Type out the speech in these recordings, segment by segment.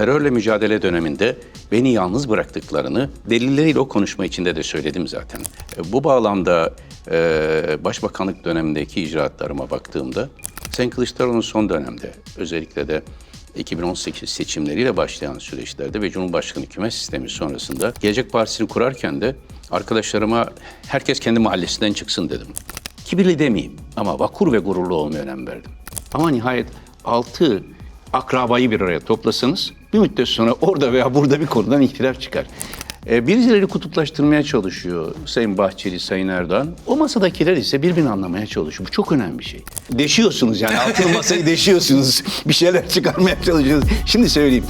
terörle mücadele döneminde beni yalnız bıraktıklarını delilleriyle o konuşma içinde de söyledim zaten. E, Bu bağlamda e, başbakanlık dönemindeki icraatlarıma baktığımda Sayın Kılıçdaroğlu'nun son dönemde özellikle de 2018 seçimleriyle başlayan süreçlerde ve Cumhurbaşkanı hükümet sistemi sonrasında Gelecek Partisi'ni kurarken de arkadaşlarıma herkes kendi mahallesinden çıksın dedim. Kibirli demeyeyim ama vakur ve gururlu olmaya önem verdim. Ama nihayet altı akrabayı bir araya toplasanız bir müddet sonra orada veya burada bir konudan ihtilaf çıkar. Ee, birileri kutuplaştırmaya çalışıyor Sayın Bahçeli, Sayın Erdoğan. O masadakiler ise birbirini anlamaya çalışıyor. Bu çok önemli bir şey. Deşiyorsunuz yani altılı masayı deşiyorsunuz. Bir şeyler çıkarmaya çalışıyorsunuz. Şimdi söyleyeyim.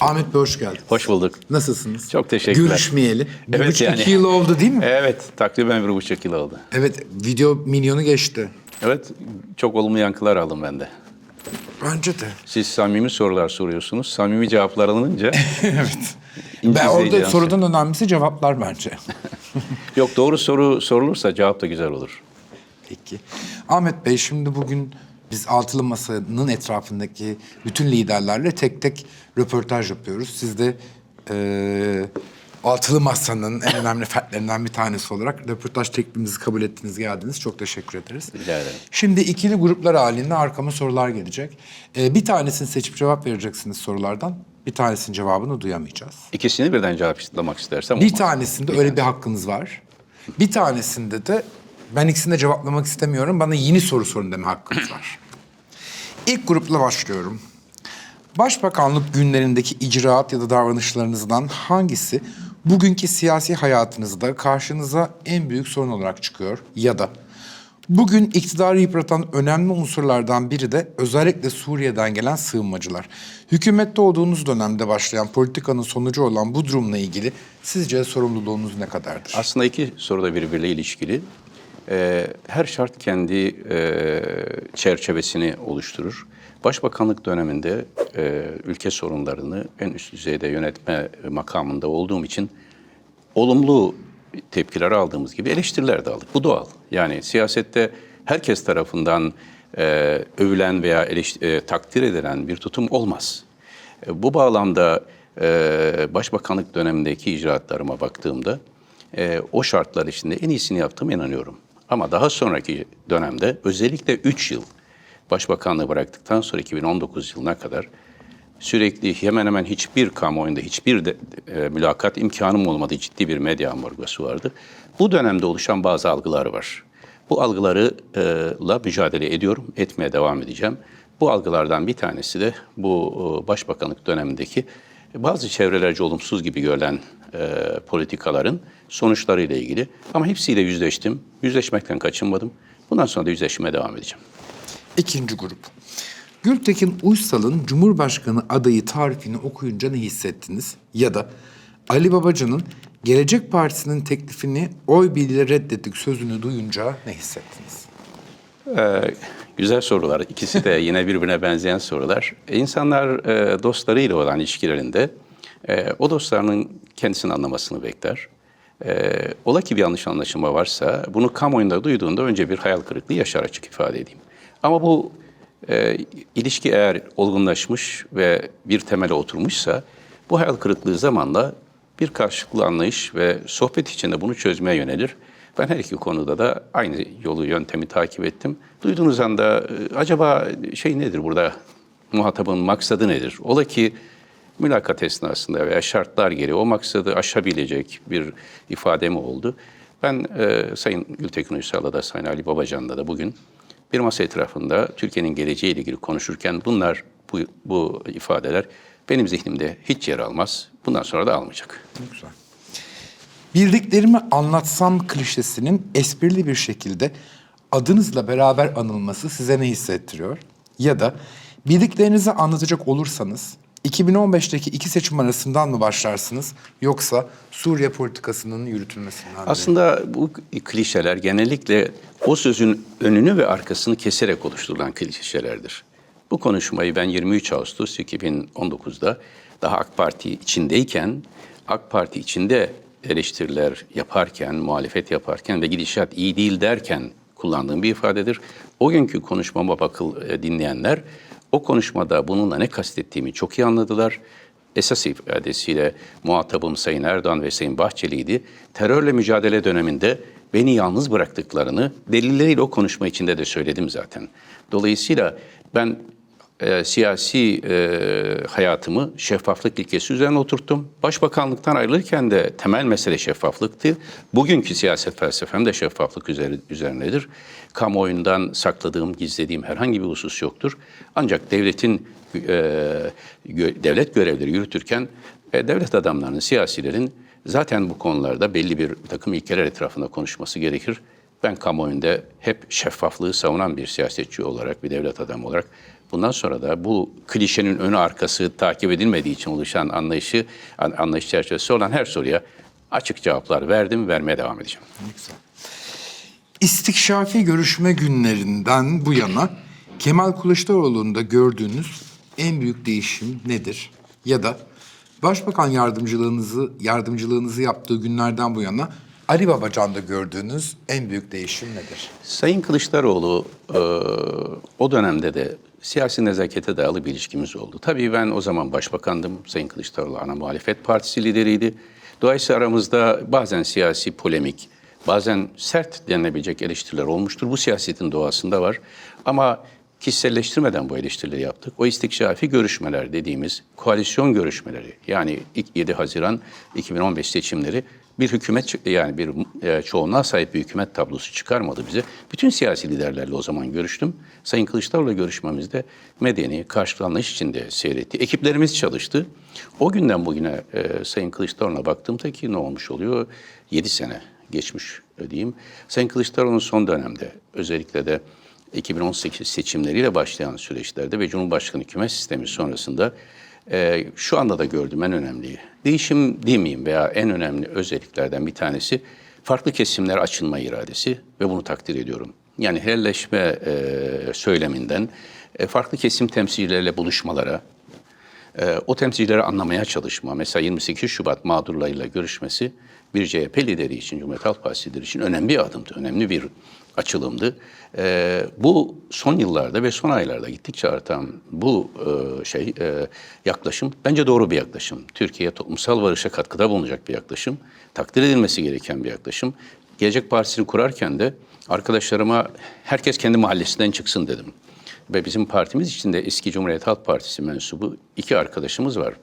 Ahmet Bey hoş geldiniz. Hoş bulduk. Nasılsınız? Çok teşekkürler. Görüşmeyeli. Bir Evet buçuk yani. iki yıl oldu değil mi? Evet, takriben bir buçuk yıl oldu. Evet, video milyonu geçti. Evet, çok olumlu yankılar aldım ben de. Bence de. Siz samimi sorular soruyorsunuz. Samimi cevaplar alınınca evet. Ben orada sorudan önemlisi cevaplar bence. Yok doğru soru sorulursa cevap da güzel olur. Peki. Ahmet Bey şimdi bugün biz Altılı Masa'nın etrafındaki bütün liderlerle tek tek röportaj yapıyoruz. Siz de eee Altılı Masa'nın en önemli fertlerinden bir tanesi olarak röportaj teklifimizi kabul ettiniz, geldiniz. Çok teşekkür ederiz. Rica ederim. Şimdi ikili gruplar halinde arkama sorular gelecek. Ee, bir tanesini seçip cevap vereceksiniz sorulardan. Bir tanesinin cevabını duyamayacağız. İkisini birden cevaplamak istersem Bir olmaz. tanesinde öyle bir hakkınız var. Bir tanesinde de ben ikisini de cevaplamak istemiyorum. Bana yeni soru sorun deme hakkınız var. İlk grupla başlıyorum. Başbakanlık günlerindeki icraat ya da davranışlarınızdan hangisi bugünkü siyasi hayatınızda karşınıza en büyük sorun olarak çıkıyor? Ya da bugün iktidarı yıpratan önemli unsurlardan biri de özellikle Suriye'den gelen sığınmacılar. Hükümette olduğunuz dönemde başlayan politikanın sonucu olan bu durumla ilgili sizce sorumluluğunuz ne kadardır? Aslında iki soru da birbiriyle ilişkili. Ee, her şart kendi e, çerçevesini oluşturur. Başbakanlık döneminde e, ülke sorunlarını en üst düzeyde yönetme makamında olduğum için olumlu tepkiler aldığımız gibi eleştiriler de aldık. Bu doğal. Yani siyasette herkes tarafından e, övülen veya eleş- e, takdir edilen bir tutum olmaz. E, bu bağlamda e, başbakanlık dönemindeki icraatlarıma baktığımda e, o şartlar içinde en iyisini yaptığıma inanıyorum. Ama daha sonraki dönemde özellikle 3 yıl başbakanlığı bıraktıktan sonra 2019 yılına kadar sürekli hemen hemen hiçbir kamuoyunda hiçbir de, e, mülakat imkanım olmadığı ciddi bir medya ambargosu vardı. Bu dönemde oluşan bazı algılar var. Bu algılarla mücadele ediyorum, etmeye devam edeceğim. Bu algılardan bir tanesi de bu e, başbakanlık dönemindeki bazı çevrelerce olumsuz gibi görülen e, politikaların sonuçlarıyla ilgili. Ama hepsiyle yüzleştim, yüzleşmekten kaçınmadım. Bundan sonra da yüzleşmeye devam edeceğim. İkinci grup. Gültekin Uysal'ın Cumhurbaşkanı adayı tarifini okuyunca ne hissettiniz? Ya da Ali Babacan'ın Gelecek Partisi'nin teklifini oy birliğiyle reddettik sözünü duyunca ne hissettiniz? Ee, güzel sorular. İkisi de yine birbirine benzeyen sorular. İnsanlar e, dostlarıyla olan ilişkilerinde e, o dostlarının kendisini anlamasını bekler. E, ola ki bir yanlış anlaşılma varsa bunu kamuoyunda duyduğunda önce bir hayal kırıklığı yaşar açık ifade edeyim. Ama bu e, ilişki eğer olgunlaşmış ve bir temele oturmuşsa bu hayal kırıklığı zamanla bir karşılıklı anlayış ve sohbet içinde bunu çözmeye yönelir. Ben her iki konuda da aynı yolu, yöntemi takip ettim. Duyduğunuz anda e, acaba şey nedir burada, muhatabın maksadı nedir? Ola ki mülakat esnasında veya şartlar gereği o maksadı aşabilecek bir ifade mi oldu? Ben e, Sayın Gültekin Uysal'la da Sayın Ali Babacan'la da bugün bir masa etrafında Türkiye'nin geleceğiyle ilgili konuşurken bunlar, bu, bu ifadeler benim zihnimde hiç yer almaz. Bundan sonra da almayacak. Güzel. Bildiklerimi anlatsam klişesinin esprili bir şekilde adınızla beraber anılması size ne hissettiriyor? Ya da bildiklerinizi anlatacak olursanız 2015'teki iki seçim arasından mı başlarsınız yoksa Suriye politikasının yürütülmesinden mi? Aslında bu klişeler genellikle o sözün önünü ve arkasını keserek oluşturulan klişelerdir. Bu konuşmayı ben 23 Ağustos 2019'da daha AK Parti içindeyken, AK Parti içinde eleştiriler yaparken, muhalefet yaparken ve gidişat iyi değil derken kullandığım bir ifadedir. O günkü konuşmama bakıl e, dinleyenler o konuşmada bununla ne kastettiğimi çok iyi anladılar. Esas ifadesiyle muhatabım Sayın Erdoğan ve Sayın Bahçeli'ydi. Terörle mücadele döneminde beni yalnız bıraktıklarını delilleriyle o konuşma içinde de söyledim zaten. Dolayısıyla ben e, siyasi e, hayatımı şeffaflık ilkesi üzerine oturttum. Başbakanlıktan ayrılırken de temel mesele şeffaflıktı. Bugünkü siyaset felsefem de şeffaflık üzeri, üzerinedir. Kamuoyundan sakladığım, gizlediğim herhangi bir husus yoktur. Ancak devletin e, gö- devlet görevleri yürütürken e, devlet adamlarının, siyasilerin zaten bu konularda belli bir takım ilkeler etrafında konuşması gerekir. Ben kamuoyunda hep şeffaflığı savunan bir siyasetçi olarak, bir devlet adamı olarak bundan sonra da bu klişenin önü arkası takip edilmediği için oluşan anlayışı, an- anlayış çerçevesi olan her soruya açık cevaplar verdim, vermeye devam edeceğim. İstikşafi görüşme günlerinden bu yana Kemal Kılıçdaroğlu'nda gördüğünüz en büyük değişim nedir? Ya da Başbakan yardımcılığınızı yardımcılığınızı yaptığı günlerden bu yana Ali Babacan'da gördüğünüz en büyük değişim nedir? Sayın Kılıçdaroğlu e, o dönemde de siyasi nezakete dayalı bir ilişkimiz oldu. Tabii ben o zaman başbakandım. Sayın Kılıçdaroğlu ana muhalefet partisi lideriydi. Dolayısıyla aramızda bazen siyasi polemik, bazen sert denilebilecek eleştiriler olmuştur. Bu siyasetin doğasında var. Ama kişiselleştirmeden bu eleştirileri yaptık. O istikşafi görüşmeler dediğimiz koalisyon görüşmeleri yani ilk 7 Haziran 2015 seçimleri bir hükümet yani bir e, çoğunluğa sahip bir hükümet tablosu çıkarmadı bize. Bütün siyasi liderlerle o zaman görüştüm. Sayın Kılıçdaroğlu'la görüşmemizde medeni, karşılıklı anlayış içinde seyretti. Ekiplerimiz çalıştı. O günden bugüne e, Sayın Kılıçdaroğlu'na baktığımda ki ne olmuş oluyor? 7 sene geçmiş diyeyim. Sayın Kılıçdaroğlu'nun son dönemde özellikle de 2018 seçimleriyle başlayan süreçlerde ve Cumhurbaşkanı hükümet sistemi sonrasında e, şu anda da gördüğüm en önemli değişim demeyeyim veya en önemli özelliklerden bir tanesi farklı kesimler açılma iradesi ve bunu takdir ediyorum. Yani helalleşme e, söyleminden e, farklı kesim temsilcileriyle buluşmalara, e, o temsilcileri anlamaya çalışma, mesela 28 Şubat mağdurlarıyla görüşmesi bir CHP lideri için, Cumhuriyet Halk Partisi için önemli bir adımdı, önemli bir açılımdı. E, bu son yıllarda ve son aylarda gittikçe artan bu e, şey e, yaklaşım bence doğru bir yaklaşım. Türkiye toplumsal barışa katkıda bulunacak bir yaklaşım, takdir edilmesi gereken bir yaklaşım. Gelecek Partisi'ni kurarken de arkadaşlarıma herkes kendi mahallesinden çıksın dedim. Ve bizim partimiz içinde eski Cumhuriyet Halk Partisi mensubu iki arkadaşımız var.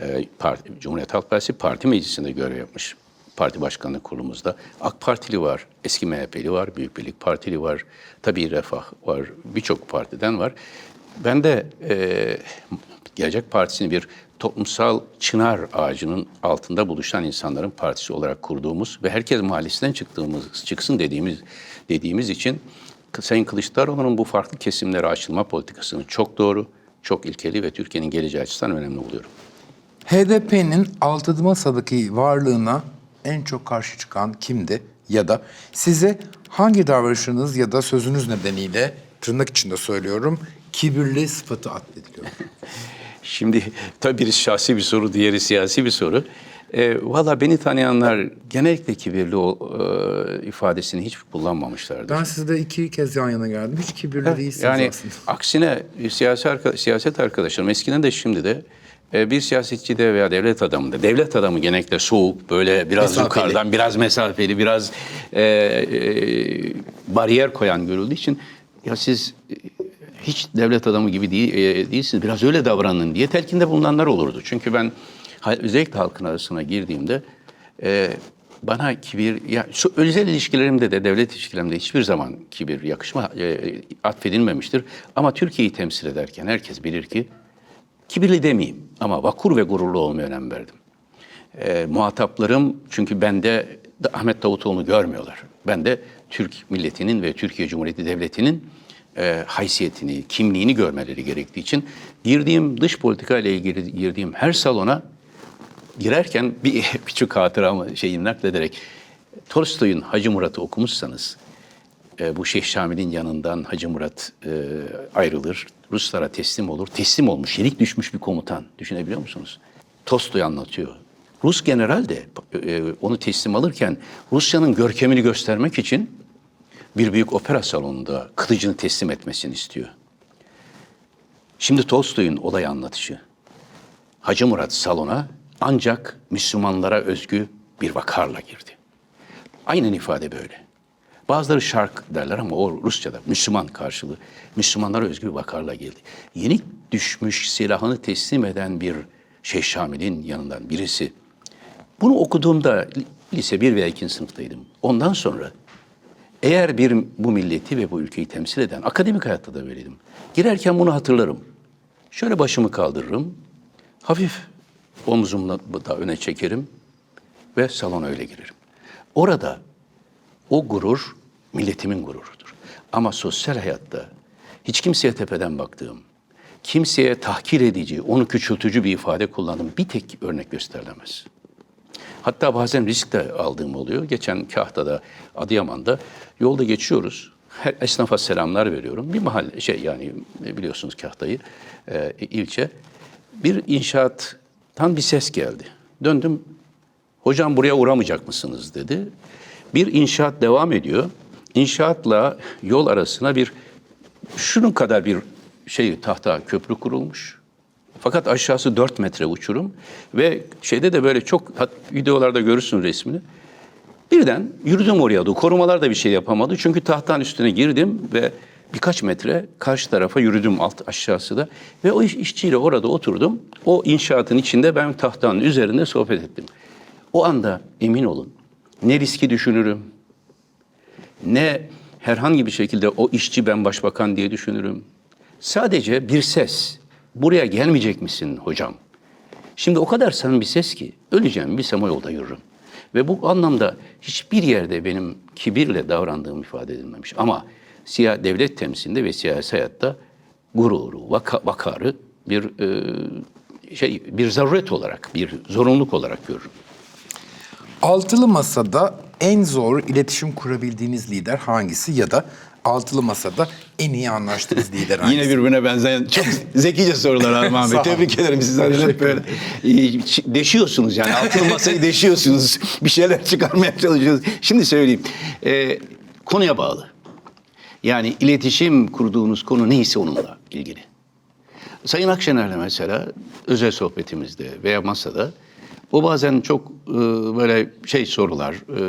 Ee, parti, Cumhuriyet Halk Partisi parti meclisinde görev yapmış. Parti başkanlık kurulumuzda. AK Partili var, eski MHP'li var, Büyük Birlik Partili var, tabii Refah var, birçok partiden var. Ben de e, Gelecek Partisi'ni bir toplumsal çınar ağacının altında buluşan insanların partisi olarak kurduğumuz ve herkes mahallesinden çıktığımız çıksın dediğimiz dediğimiz için Sayın Kılıçdaroğlu'nun bu farklı kesimlere açılma politikasını çok doğru, çok ilkeli ve Türkiye'nin geleceği açısından önemli buluyorum. HDP'nin altılı masadaki varlığına en çok karşı çıkan kimdi? Ya da size hangi davranışınız ya da sözünüz nedeniyle tırnak içinde söylüyorum kibirli sıfatı atfediliyor? Şimdi tabii biri şahsi bir soru, diğeri siyasi bir soru. E, Valla beni tanıyanlar genellikle kibirli o, e, ifadesini hiç kullanmamışlardır. Ben sizde iki kez yan yana geldim. Hiç kibirli değilsiniz Yani aslında. aksine e, siyasi arka- siyaset arkadaşlarım eskiden de şimdi de e, bir siyasetçide veya devlet adamında, devlet adamı genellikle soğuk, böyle biraz Mesafeli. yukarıdan, biraz mesafeli, biraz e, e, bariyer koyan görüldüğü için ya siz e, hiç devlet adamı gibi değil, e, değilsiniz, biraz öyle davranın diye telkinde bulunanlar olurdu. Çünkü ben özellikle halkın arasına girdiğimde e, bana kibir, ya şu özel ilişkilerimde de devlet ilişkilerimde hiçbir zaman kibir, yakışma e, atfedilmemiştir. Ama Türkiye'yi temsil ederken herkes bilir ki kibirli demeyeyim ama vakur ve gururlu olmaya önem verdim. E, muhataplarım çünkü bende de Ahmet Davutoğlu'nu görmüyorlar. Ben de Türk milletinin ve Türkiye Cumhuriyeti Devleti'nin e, haysiyetini, kimliğini görmeleri gerektiği için girdiğim dış politika ile ilgili girdiğim her salona girerken bir küçük hatıramı şeyi naklederek Tolstoy'un Hacı Murat'ı okumuşsanız e, bu Şeyh Şamil'in yanından Hacı Murat e, ayrılır. Ruslara teslim olur. Teslim olmuş, yenik düşmüş bir komutan. Düşünebiliyor musunuz? Tolstoy anlatıyor. Rus general de e, onu teslim alırken Rusya'nın görkemini göstermek için bir büyük opera salonunda kılıcını teslim etmesini istiyor. Şimdi Tolstoy'un olay anlatışı. Hacı Murat salona ancak Müslümanlara özgü bir vakarla girdi. Aynen ifade böyle. Bazıları şark derler ama o Rusça'da Müslüman karşılığı. Müslümanlara özgü bir vakarla geldi. Yenik düşmüş silahını teslim eden bir Şeyh Şamil'in yanından birisi. Bunu okuduğumda li- lise 1 veya 2. sınıftaydım. Ondan sonra eğer bir bu milleti ve bu ülkeyi temsil eden, akademik hayatta da böyleydim. Girerken bunu hatırlarım. Şöyle başımı kaldırırım. Hafif omzumla da öne çekerim ve salona öyle girerim. Orada o gurur milletimin gururudur. Ama sosyal hayatta hiç kimseye tepeden baktığım, kimseye tahkir edici, onu küçültücü bir ifade kullandığım bir tek örnek gösterilemez. Hatta bazen risk de aldığım oluyor. Geçen Kahta'da, Adıyaman'da yolda geçiyoruz. Her esnafa selamlar veriyorum. Bir mahalle şey yani biliyorsunuz Kahta'yı e, ilçe. Bir inşaattan bir ses geldi. Döndüm. Hocam buraya uğramayacak mısınız dedi. Bir inşaat devam ediyor. İnşaatla yol arasına bir şunun kadar bir şey tahta köprü kurulmuş. Fakat aşağısı 4 metre uçurum ve şeyde de böyle çok videolarda görürsün resmini. Birden yürüdüm oraya doğru. Korumalar da bir şey yapamadı. Çünkü tahtanın üstüne girdim ve birkaç metre karşı tarafa yürüdüm alt aşağısı da. Ve o iş- işçiyle orada oturdum. O inşaatın içinde ben tahtanın üzerinde sohbet ettim. O anda emin olun ne riski düşünürüm, ne herhangi bir şekilde o işçi ben başbakan diye düşünürüm. Sadece bir ses. Buraya gelmeyecek misin hocam? Şimdi o kadar samimi bir ses ki öleceğim bir sema yolda yürürüm. Ve bu anlamda hiçbir yerde benim kibirle davrandığım ifade edilmemiş. Ama siyah devlet temsilinde ve siyasi hayatta gururu, vaka, vakarı bir e, şey bir zaruret olarak, bir zorunluluk olarak görürüm. Altılı Masa'da en zor iletişim kurabildiğiniz lider hangisi ya da Altılı Masa'da en iyi anlaştığınız lider hangisi? Yine birbirine benzeyen çok zekice sorular Armağan Bey. Tebrik ederim hep böyle e, deşiyorsunuz yani altın masayı deşiyorsunuz. Bir şeyler çıkarmaya çalışıyorsunuz. Şimdi söyleyeyim. E, konuya bağlı. Yani iletişim kurduğunuz konu neyse onunla ilgili. Sayın Akşener'le mesela özel sohbetimizde veya masada o bazen çok e, böyle şey sorular, e,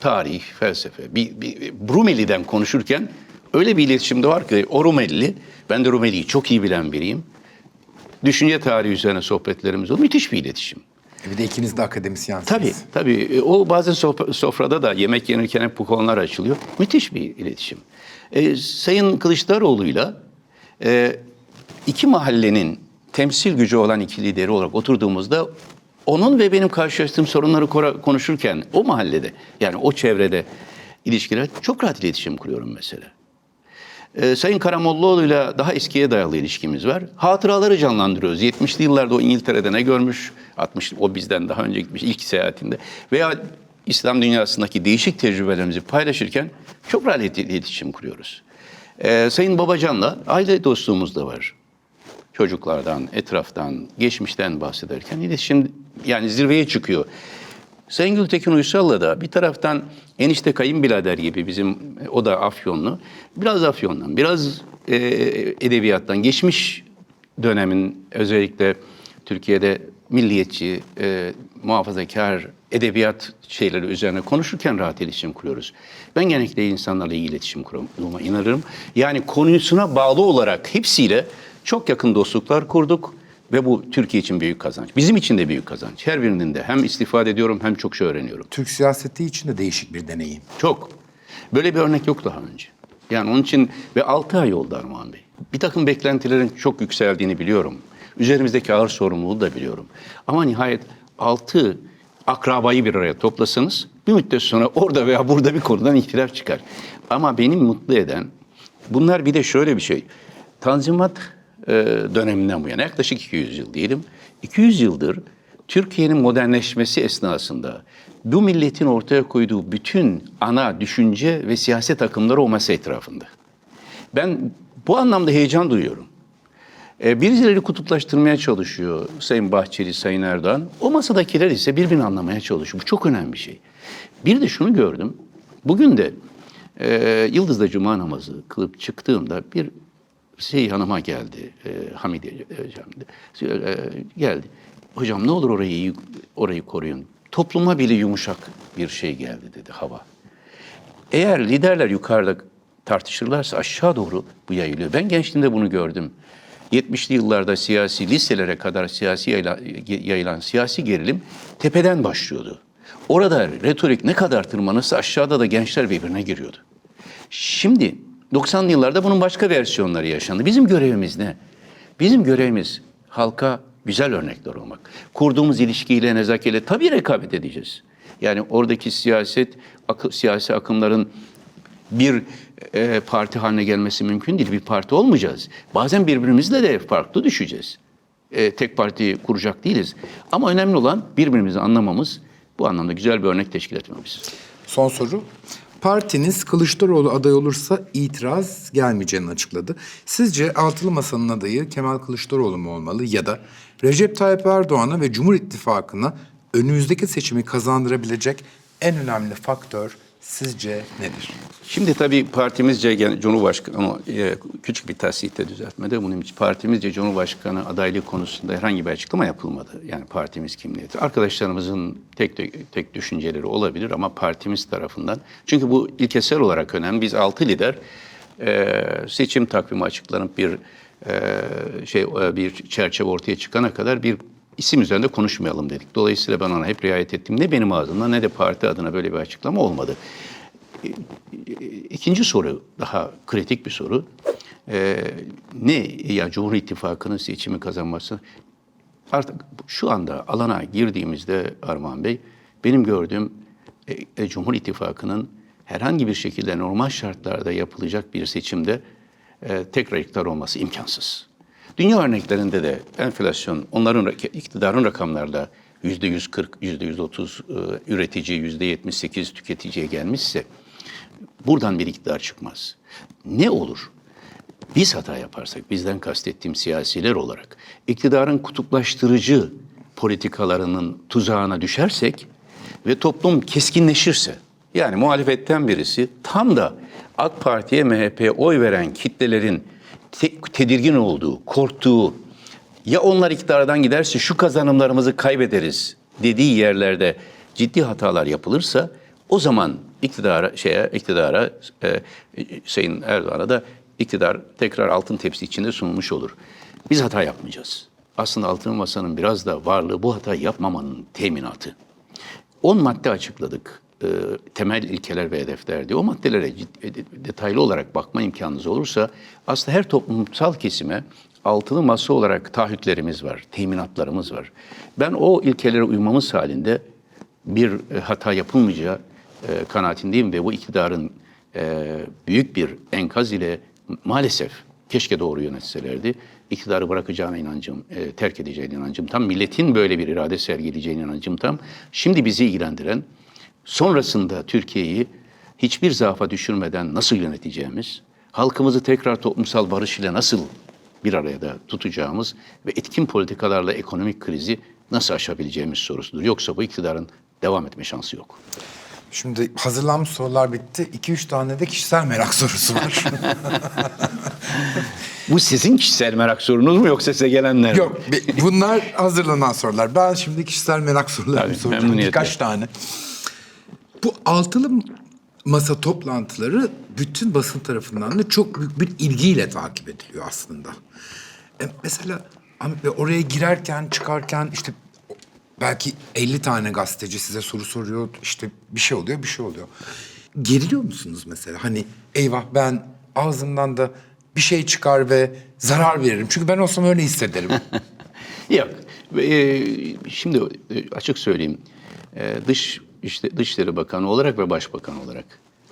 tarih, felsefe, bir, bir Rumeli'den konuşurken öyle bir iletişimde var ki o Rumeli, ben de Rumeli'yi çok iyi bilen biriyim. Düşünce tarihi üzerine sohbetlerimiz o müthiş bir iletişim. E Bir de ikiniz de akademisyensiniz. Tabii, tabii. E, O bazen sofra- sofrada da yemek yenirken hep bu konular açılıyor. Müthiş bir iletişim. E, Sayın Kılıçdaroğlu'yla e, iki mahallenin temsil gücü olan iki lideri olarak oturduğumuzda onun ve benim karşılaştığım sorunları konuşurken o mahallede yani o çevrede ilişkiler çok rahat iletişim kuruyorum mesela. Ee, Sayın Karamollaoğlu'yla daha eskiye dayalı ilişkimiz var. Hatıraları canlandırıyoruz. 70'li yıllarda o İngiltere'de ne görmüş? 60 o bizden daha önce gitmiş ilk seyahatinde. Veya İslam dünyasındaki değişik tecrübelerimizi paylaşırken çok rahat ilet- iletişim kuruyoruz. Ee, Sayın Babacan'la aile dostluğumuz da var. Çocuklardan, etraftan, geçmişten bahsederken iletişim yani zirveye çıkıyor. Sayın Gültekin Uysal'la da bir taraftan enişte kayınbirader gibi bizim o da Afyonlu. Biraz Afyon'dan, biraz e, edebiyattan geçmiş dönemin özellikle Türkiye'de milliyetçi, e, muhafazakar edebiyat şeyleri üzerine konuşurken rahat iletişim kuruyoruz. Ben genellikle insanlarla iyi iletişim kurduğuma inanırım. Yani konusuna bağlı olarak hepsiyle çok yakın dostluklar kurduk. Ve bu Türkiye için büyük kazanç. Bizim için de büyük kazanç. Her birinin de hem istifade ediyorum hem çok şey öğreniyorum. Türk siyaseti için de değişik bir deneyim. Çok. Böyle bir örnek yok daha önce. Yani onun için ve 6 ay oldu Armağan Bey. Bir takım beklentilerin çok yükseldiğini biliyorum. Üzerimizdeki ağır sorumluluğu da biliyorum. Ama nihayet 6 akrabayı bir araya toplasanız bir müddet sonra orada veya burada bir konudan ihtilaf çıkar. Ama beni mutlu eden bunlar bir de şöyle bir şey. Tanzimat döneminden bu yana yaklaşık 200 yıl diyelim. 200 yıldır Türkiye'nin modernleşmesi esnasında bu milletin ortaya koyduğu bütün ana düşünce ve siyaset akımları o masa etrafında. Ben bu anlamda heyecan duyuyorum. E, birileri kutuplaştırmaya çalışıyor Sayın Bahçeli, Sayın Erdoğan. O masadakiler ise birbirini anlamaya çalışıyor. Bu çok önemli bir şey. Bir de şunu gördüm. Bugün de Ee, Yıldız'da cuma namazı kılıp çıktığımda bir şey hanıma geldi. E, Hamide hocam e, geldi. Hocam ne olur orayı orayı koruyun. Topluma bile yumuşak bir şey geldi dedi hava. Eğer liderler yukarıda tartışırlarsa aşağı doğru bu yayılıyor. Ben gençliğimde bunu gördüm. 70'li yıllarda siyasi liselere kadar siyasi yayılan siyasi gerilim tepeden başlıyordu. Orada retorik ne kadar tırmanırsa aşağıda da gençler birbirine giriyordu. Şimdi 90'lı yıllarda bunun başka versiyonları yaşandı. Bizim görevimiz ne? Bizim görevimiz halka güzel örnekler olmak. Kurduğumuz ilişkiyle, nezaketle tabii rekabet edeceğiz. Yani oradaki siyaset, akı, siyasi akımların bir e, parti haline gelmesi mümkün değil. Bir parti olmayacağız. Bazen birbirimizle de farklı düşeceğiz. E, tek parti kuracak değiliz. Ama önemli olan birbirimizi anlamamız, bu anlamda güzel bir örnek teşkil etmemiz. Son soru. Partiniz Kılıçdaroğlu aday olursa itiraz gelmeyeceğini açıkladı. Sizce Altılı Masa'nın adayı Kemal Kılıçdaroğlu mu olmalı ya da Recep Tayyip Erdoğan'a ve Cumhur İttifakı'na önümüzdeki seçimi kazandırabilecek en önemli faktör sizce nedir? Şimdi tabii partimizce Cumhurbaşkanı e, küçük bir tahsilte düzeltmede bunun için partimizce Cumhurbaşkanı adaylığı konusunda herhangi bir açıklama yapılmadı. Yani partimiz kimliğidir. Arkadaşlarımızın tek tek, tek düşünceleri olabilir ama partimiz tarafından çünkü bu ilkesel olarak önemli. Biz altı lider e, seçim takvimi açıklanıp bir e, şey bir çerçeve ortaya çıkana kadar bir isim üzerinde konuşmayalım dedik. Dolayısıyla ben ona hep riayet ettim. Ne benim ağzımdan ne de parti adına böyle bir açıklama olmadı. İkinci soru daha kritik bir soru. Ee, ne ya Cumhur İttifakı'nın seçimi kazanması? Artık şu anda alana girdiğimizde Armağan Bey, benim gördüğüm e, e, Cumhur İttifakı'nın herhangi bir şekilde normal şartlarda yapılacak bir seçimde e, tekrar iktidar olması imkansız. Dünya örneklerinde de enflasyon, onların iktidarın rakamlarda yüzde 140, yüzde 130 üretici, yüzde 78 tüketiciye gelmişse buradan bir iktidar çıkmaz. Ne olur? Biz hata yaparsak, bizden kastettiğim siyasiler olarak, iktidarın kutuplaştırıcı politikalarının tuzağına düşersek ve toplum keskinleşirse, yani muhalefetten birisi tam da AK Parti'ye, MHP'ye oy veren kitlelerin te- tedirgin olduğu, korktuğu, ya onlar iktidardan giderse şu kazanımlarımızı kaybederiz dediği yerlerde ciddi hatalar yapılırsa o zaman iktidara şeye iktidara e, Sayın Erdoğan'a da iktidar tekrar altın tepsi içinde sunulmuş olur. Biz hata yapmayacağız. Aslında altın masanın biraz da varlığı bu hata yapmamanın teminatı. 10 madde açıkladık. E, temel ilkeler ve hedefler diye. O maddelere ciddi, detaylı olarak bakma imkanınız olursa aslında her toplumsal kesime altılı masa olarak taahhütlerimiz var, teminatlarımız var. Ben o ilkelere uymamız halinde bir e, hata yapılmayacağı e, kanaatindeyim ve bu iktidarın e, büyük bir enkaz ile maalesef keşke doğru yönetselerdi. iktidarı bırakacağına inancım, e, terk edeceğine inancım tam. Milletin böyle bir irade sergileyeceğine inancım tam. Şimdi bizi ilgilendiren sonrasında Türkiye'yi hiçbir zaafa düşürmeden nasıl yöneteceğimiz, halkımızı tekrar toplumsal barış ile nasıl bir araya da tutacağımız ve etkin politikalarla ekonomik krizi nasıl aşabileceğimiz sorusudur. Yoksa bu iktidarın devam etme şansı yok. Şimdi hazırlanmış sorular bitti. 2-3 tane de kişisel merak sorusu var. Bu sizin kişisel merak sorunuz mu yoksa size gelenler mi? Yok bunlar hazırlanan sorular. Ben şimdi kişisel merak sorularını Tabii, soracağım. Birkaç tane. Bu altılı masa toplantıları bütün basın tarafından da çok büyük bir ilgiyle takip ediliyor aslında. E, mesela Bey oraya girerken çıkarken işte belki 50 tane gazeteci size soru soruyor. işte bir şey oluyor bir şey oluyor. Geriliyor musunuz mesela? Hani eyvah ben ağzımdan da bir şey çıkar ve zarar veririm. Çünkü ben olsam öyle hissederim. Yok. Ee, şimdi e, açık söyleyeyim. Ee, dış işte Dışişleri Bakanı olarak ve Başbakan olarak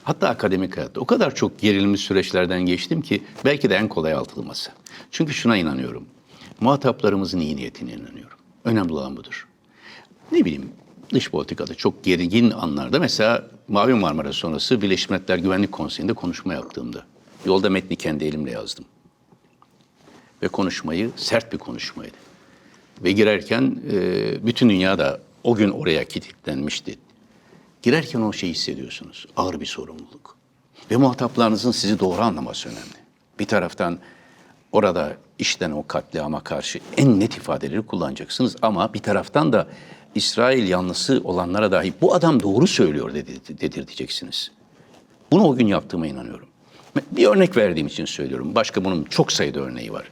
hatta akademik hayatta o kadar çok gerilmiş süreçlerden geçtim ki belki de en kolay altılı masa. Çünkü şuna inanıyorum. Muhataplarımızın iyi niyetine inanıyorum. Önemli olan budur. Ne bileyim dış politikada çok gergin anlarda mesela Mavi Marmara sonrası Birleşmiş Milletler Güvenlik Konseyi'nde konuşma yaptığımda yolda metni kendi elimle yazdım. Ve konuşmayı sert bir konuşmaydı. Ve girerken bütün dünya da o gün oraya kilitlenmişti. Girerken o şeyi hissediyorsunuz. Ağır bir sorumluluk. Ve muhataplarınızın sizi doğru anlaması önemli. Bir taraftan orada işten o katliama karşı en net ifadeleri kullanacaksınız ama bir taraftan da İsrail yanlısı olanlara dahi bu adam doğru söylüyor dedi- dedirteceksiniz. Bunu o gün yaptığıma inanıyorum. Bir örnek verdiğim için söylüyorum. Başka bunun çok sayıda örneği var.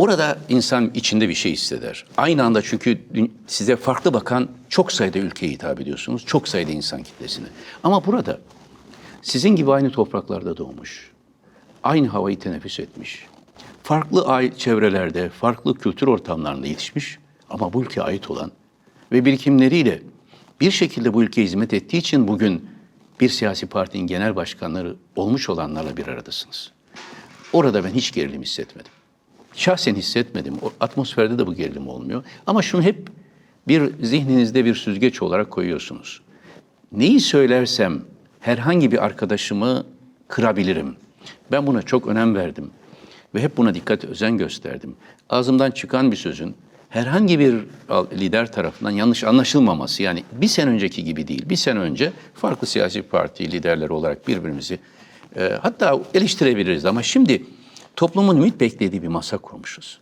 Orada insan içinde bir şey hisseder. Aynı anda çünkü size farklı bakan çok sayıda ülkeye hitap ediyorsunuz. Çok sayıda insan kitlesine. Ama burada sizin gibi aynı topraklarda doğmuş, aynı havayı teneffüs etmiş, farklı çevrelerde, farklı kültür ortamlarında yetişmiş ama bu ülkeye ait olan ve birikimleriyle bir şekilde bu ülkeye hizmet ettiği için bugün bir siyasi partinin genel başkanları olmuş olanlarla bir aradasınız. Orada ben hiç gerilim hissetmedim. Şahsen hissetmedim. O atmosferde de bu gerilim olmuyor. Ama şunu hep bir zihninizde bir süzgeç olarak koyuyorsunuz. Neyi söylersem herhangi bir arkadaşımı kırabilirim. Ben buna çok önem verdim ve hep buna dikkat özen gösterdim. Ağzımdan çıkan bir sözün herhangi bir lider tarafından yanlış anlaşılmaması yani bir sene önceki gibi değil. Bir sene önce farklı siyasi parti liderleri olarak birbirimizi e, hatta eleştirebiliriz ama şimdi toplumun ümit beklediği bir masa kurmuşuz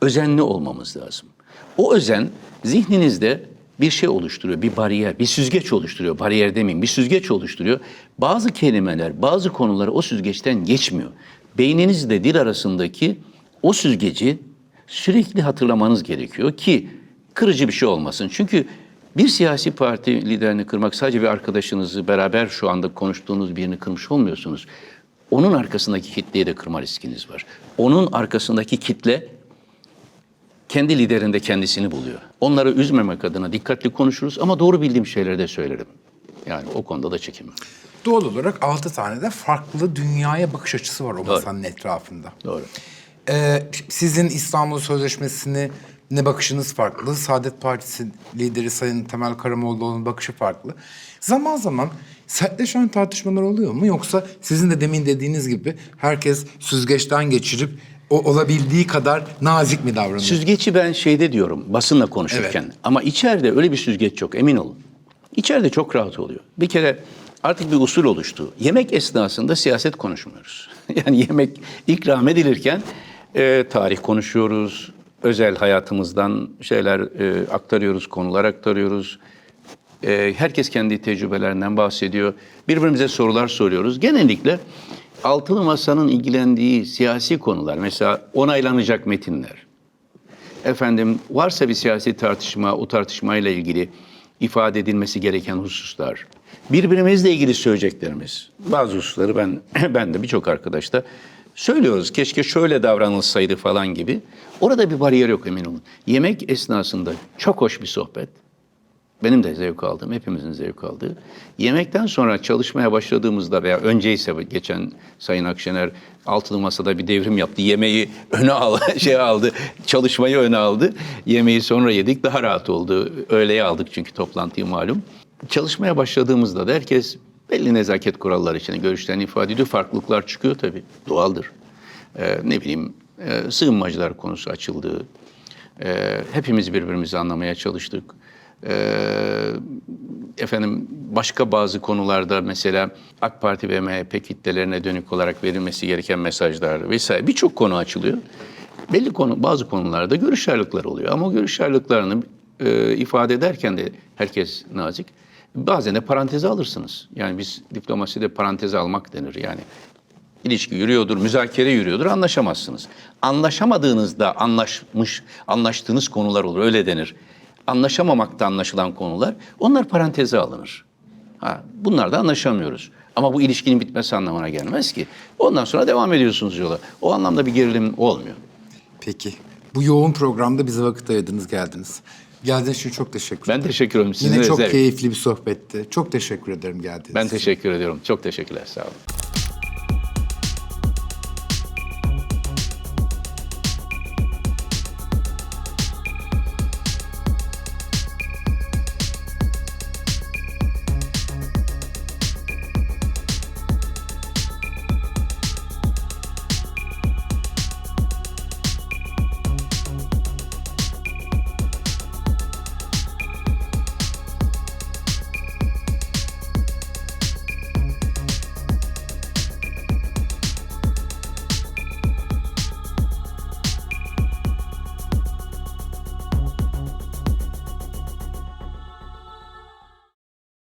özenli olmamız lazım. O özen zihninizde bir şey oluşturuyor, bir bariyer, bir süzgeç oluşturuyor. Bariyer demeyeyim, bir süzgeç oluşturuyor. Bazı kelimeler, bazı konuları o süzgeçten geçmiyor. Beyninizle dil arasındaki o süzgeci sürekli hatırlamanız gerekiyor ki kırıcı bir şey olmasın. Çünkü bir siyasi parti liderini kırmak sadece bir arkadaşınızı beraber şu anda konuştuğunuz birini kırmış olmuyorsunuz. Onun arkasındaki kitleyi de kırma riskiniz var. Onun arkasındaki kitle kendi liderinde kendisini buluyor. Onları üzmemek adına dikkatli konuşuruz ama doğru bildiğim şeyleri de söylerim. Yani o konuda da çekinmem. Doğal olarak altı tane de farklı dünyaya bakış açısı var o masanın etrafında. Doğru. Ee, sizin İstanbul Sözleşmesi'ne ne bakışınız farklı. Saadet Partisi lideri Sayın Temel Karamollaoğlu'nun bakışı farklı. Zaman zaman sertleşen tartışmalar oluyor mu? Yoksa sizin de demin dediğiniz gibi herkes süzgeçten geçirip o olabildiği kadar nazik mi davranıyor? Süzgeci ben şeyde diyorum basınla konuşurken ama içeride öyle bir süzgeç yok emin olun. İçeride çok rahat oluyor. Bir kere artık bir usul oluştu. Yemek esnasında siyaset konuşmuyoruz. Yani yemek ikram edilirken e, tarih konuşuyoruz, özel hayatımızdan şeyler e, aktarıyoruz, konular aktarıyoruz. E, herkes kendi tecrübelerinden bahsediyor. Birbirimize sorular soruyoruz. Genellikle altılı masanın ilgilendiği siyasi konular, mesela onaylanacak metinler, efendim varsa bir siyasi tartışma, o tartışmayla ilgili ifade edilmesi gereken hususlar, birbirimizle ilgili söyleyeceklerimiz. Bazı hususları ben ben de birçok arkadaş da söylüyoruz. Keşke şöyle davranılsaydı falan gibi. Orada bir bariyer yok emin olun. Yemek esnasında çok hoş bir sohbet. Benim de zevk aldığım, hepimizin zevk aldığı. Yemekten sonra çalışmaya başladığımızda veya önceyse geçen Sayın Akşener altılı masada bir devrim yaptı. Yemeği öne al, şey aldı, çalışmayı öne aldı. Yemeği sonra yedik, daha rahat oldu. Öğleye aldık çünkü toplantıyı malum. Çalışmaya başladığımızda da herkes belli nezaket kuralları içinde görüşlerini ifade ediyor. Farklılıklar çıkıyor tabii, doğaldır. Ee, ne bileyim, e, sığınmacılar konusu açıldı. Ee, hepimiz birbirimizi anlamaya çalıştık. Ee, efendim başka bazı konularda mesela AK Parti ve MHP kitlelerine dönük olarak verilmesi gereken mesajlar vesaire birçok konu açılıyor. Belli konu bazı konularda görüş ayrılıkları oluyor ama o görüş ayrılıklarını e, ifade ederken de herkes nazik. Bazen de paranteze alırsınız. Yani biz diplomaside paranteze almak denir yani. İlişki yürüyordur, müzakere yürüyordur, anlaşamazsınız. Anlaşamadığınızda anlaşmış, anlaştığınız konular olur, öyle denir. Anlaşamamakta anlaşılan konular, onlar paranteze alınır. Ha, bunlarda anlaşamıyoruz. Ama bu ilişkinin bitmesi anlamına gelmez ki. Ondan sonra devam ediyorsunuz yola. O anlamda bir gerilim olmuyor. Peki. Bu yoğun programda bize vakit ayırdınız, geldiniz. Geldiğiniz için çok teşekkür ederim. Ben teşekkür ederim. Sizin Yine de çok zevk. keyifli bir sohbetti. Çok teşekkür ederim geldiğiniz Ben için. teşekkür ediyorum. Çok teşekkürler. Sağ olun.